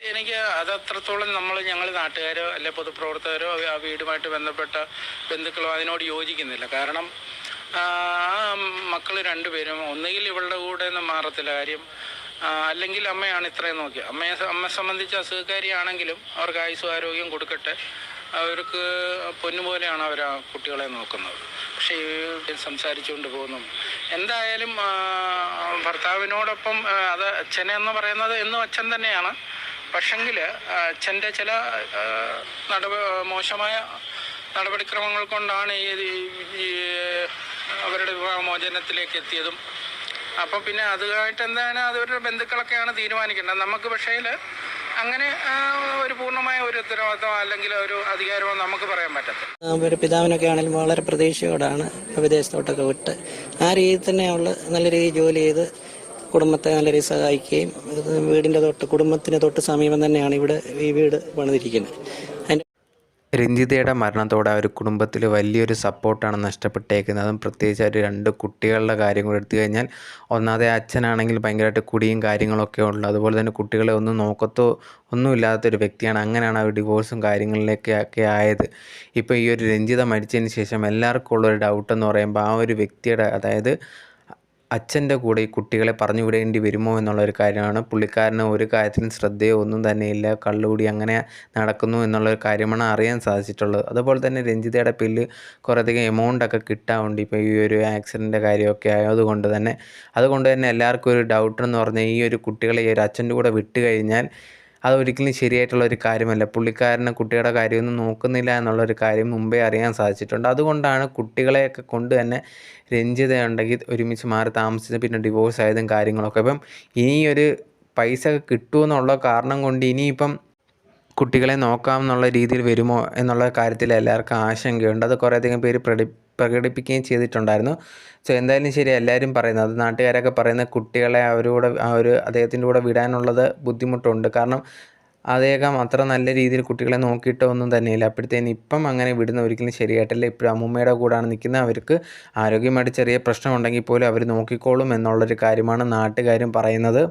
എനിക്ക് അത് അത്രത്തോളം നമ്മൾ ഞങ്ങൾ നാട്ടുകാരോ അല്ലെ പൊതുപ്രവർത്തകരോ ആ വീടുമായിട്ട് ബന്ധപ്പെട്ട ബന്ധുക്കളോ അതിനോട് യോജിക്കുന്നില്ല. കാരണം ആ മക്കൾ രണ്ടുപേരും ഒന്നുകിൽ ഇവളുടെ കൂടെ ഒന്നും മാറത്തില്ല കാര്യം അല്ലെങ്കിൽ അമ്മയാണ് ഇത്രയും നോക്കിയത്. അമ്മയെ അമ്മ അമ്മയെ സംബന്ധിച്ച് അസുഖക്കാരിയാണെങ്കിലും അവർക്ക് ആയുസ് ആരോഗ്യം കൊടുക്കട്ടെ. അവർക്ക് പൊന്നുപോലെയാണ് അവർ ആ കുട്ടികളെ നോക്കുന്നത്. പക്ഷേ ഈ സംസാരിച്ചുകൊണ്ട് പോകുന്നു. എന്തായാലും ഭർത്താവിനോടൊപ്പം അത് അച്ഛനെന്ന് പറയുന്നത് എന്നും അച്ഛൻ തന്നെയാണ്. പക്ഷെങ്കിൽ അച്ഛന്റെ ചില നടപ മോശമായ നടപടിക്രമങ്ങൾ കൊണ്ടാണ് ഈ അവരുടെ വിവാഹമോചനത്തിലേക്ക് എത്തിയതും. അപ്പോൾ പിന്നെ അതുമായിട്ട് എന്താണ് അവരുടെ ബന്ധുക്കളൊക്കെയാണ് തീരുമാനിക്കേണ്ടത്. നമുക്ക് പക്ഷേ അങ്ങനെ ഒരു പൂർണമായ ഒരു ഉത്തരവാദിത്തമോ അല്ലെങ്കിൽ ഒരു അധികാരമോ നമുക്ക് പറയാൻ പറ്റത്തില്ല. ഒരു പിതാവിനൊക്കെ ആണെങ്കിലും വളരെ പ്രതീക്ഷയോടാണ് വിദേശത്തോട്ടൊക്കെ വിട്ട് ആ രീതിയിൽ തന്നെ അവൾ നല്ല രീതിയിൽ ജോലി ചെയ്ത് കുടുംബത്തെ നല്ല രീതിയിൽ സഹായിക്കുകയും വീടിന്റെ തൊട്ട് കുടുംബത്തിന് തൊട്ട് സമീപം തന്നെയാണ് ഇവിടെ ഈ വീട് പണിതിരിക്കുന്നത്. രഞ്ജിതയുടെ മരണത്തോടെ ഒരു കുടുംബത്തിൽ വലിയൊരു സപ്പോർട്ടാണ് നഷ്ടപ്പെട്ടേക്കുന്നത്. അതും പ്രത്യേകിച്ച് ഒരു രണ്ട് കുട്ടികളുടെ കാര്യം കൂടെ എടുത്തു കഴിഞ്ഞാൽ ഒന്നാതെ അച്ഛനാണെങ്കിൽ ഭയങ്കരമായിട്ട് കുടിയും കാര്യങ്ങളൊക്കെ ഉള്ളു. അതുപോലെ തന്നെ കുട്ടികളെ ഒന്നും നോക്കത്തോ ഒന്നും ഇല്ലാത്തൊരു വ്യക്തിയാണ്. അങ്ങനെയാണ് അവർ ഡിവോഴ്സും കാര്യങ്ങളിലേക്ക് ഒക്കെ ആയത്. ഇപ്പോൾ ഈ ഒരു രഞ്ജിത മരിച്ചതിന് ശേഷം എല്ലാവർക്കും ഉള്ളൊരു ഡൗട്ട് എന്ന് പറയുമ്പോൾ ആ ഒരു വ്യക്തിയുടെ അതായത് അച്ഛന്റെ കൂടെ ഈ കുട്ടികളെ പറഞ്ഞു വിടേണ്ടി വരുമോ എന്നുള്ളൊരു കാര്യമാണ്. പുള്ളിക്കാരന് ഒരു കാര്യത്തിനും ശ്രദ്ധയോ ഒന്നും തന്നെയില്ല കള്ളുകൂടി അങ്ങനെ നടക്കുന്നു എന്നുള്ളൊരു കാര്യമാണ് അറിയാൻ സാധിച്ചിട്ടുള്ളത്. അതുപോലെ തന്നെ രഞ്ജിതയുടെ പേരിൽ കുറേയധികം എമൗണ്ടൊക്കെ കിട്ടാറുണ്ട്. ഇപ്പോൾ ഈ ഒരു ആക്സിഡന്റ് കാര്യമൊക്കെ ആയതുകൊണ്ട് തന്നെ. അതുകൊണ്ട് തന്നെ എല്ലാവർക്കും ഒരു ഡൗട്ട് എന്ന് പറഞ്ഞാൽ ഈ ഒരു കുട്ടികളെ ഈ ഒരു അച്ഛന്റെ കൂടെ വിട്ട് കഴിഞ്ഞാൽ അത് ഒരിക്കലും ശരിയായിട്ടുള്ള ഒരു കാര്യമല്ല. പുള്ളിക്കാരന് കുട്ടിയുടെ കാര്യമൊന്നും നോക്കുന്നില്ല എന്നുള്ളൊരു കാര്യം മുമ്പേ അറിയാൻ സാധിച്ചിട്ടുണ്ട്. അതുകൊണ്ടാണ് കുട്ടികളെയൊക്കെ കൊണ്ട് തന്നെ രഞ്ജിത ഉണ്ടെങ്കിൽ ഒരുമിച്ച് മാറി താമസിച്ചത് പിന്നെ ഡിവോഴ്സ് ആയതും കാര്യങ്ങളൊക്കെ. അപ്പം ഇനിയൊരു പൈസ കിട്ടുമെന്നുള്ള കാരണം കൊണ്ട് ഇനിയിപ്പം കുട്ടികളെ നോക്കാം എന്നുള്ള രീതിയിൽ വരുമോ എന്നുള്ള കാര്യത്തിൽ എല്ലാവർക്കും ആശങ്കയുണ്ട്. അത് കുറേയധികം പേര് പ്രടി പ്രകടിപ്പിക്കുകയും ചെയ്തിട്ടുണ്ടായിരുന്നു. സോ എന്തായാലും ശരി എല്ലാവരും പറയുന്നത് അത് നാട്ടുകാരൊക്കെ പറയുന്ന കുട്ടികളെ അവരോട് ആ ഒരു അദ്ദേഹത്തിന്റെ കൂടെ വിടാനുള്ളത് ബുദ്ധിമുട്ടുണ്ട്. കാരണം അദ്ദേഹം അത്ര നല്ല രീതിയിൽ കുട്ടികളെ നോക്കിയിട്ടോ ഒന്നും തന്നെയില്ല. അപ്പോഴത്തേന് ഇപ്പം അങ്ങനെ വിടുന്ന ഒരിക്കലും ശരിയായിട്ടില്ല. ഇപ്പോഴും അമ്മൂമ്മയുടെ കൂടാണ് നിൽക്കുന്നത്. അവർക്ക് ആരോഗ്യമായിട്ട് ചെറിയ പ്രശ്നമുണ്ടെങ്കിൽ പോലും അവർ നോക്കിക്കോളും എന്നുള്ളൊരു കാര്യമാണ് നാട്ടുകാരും പറയുന്നത്.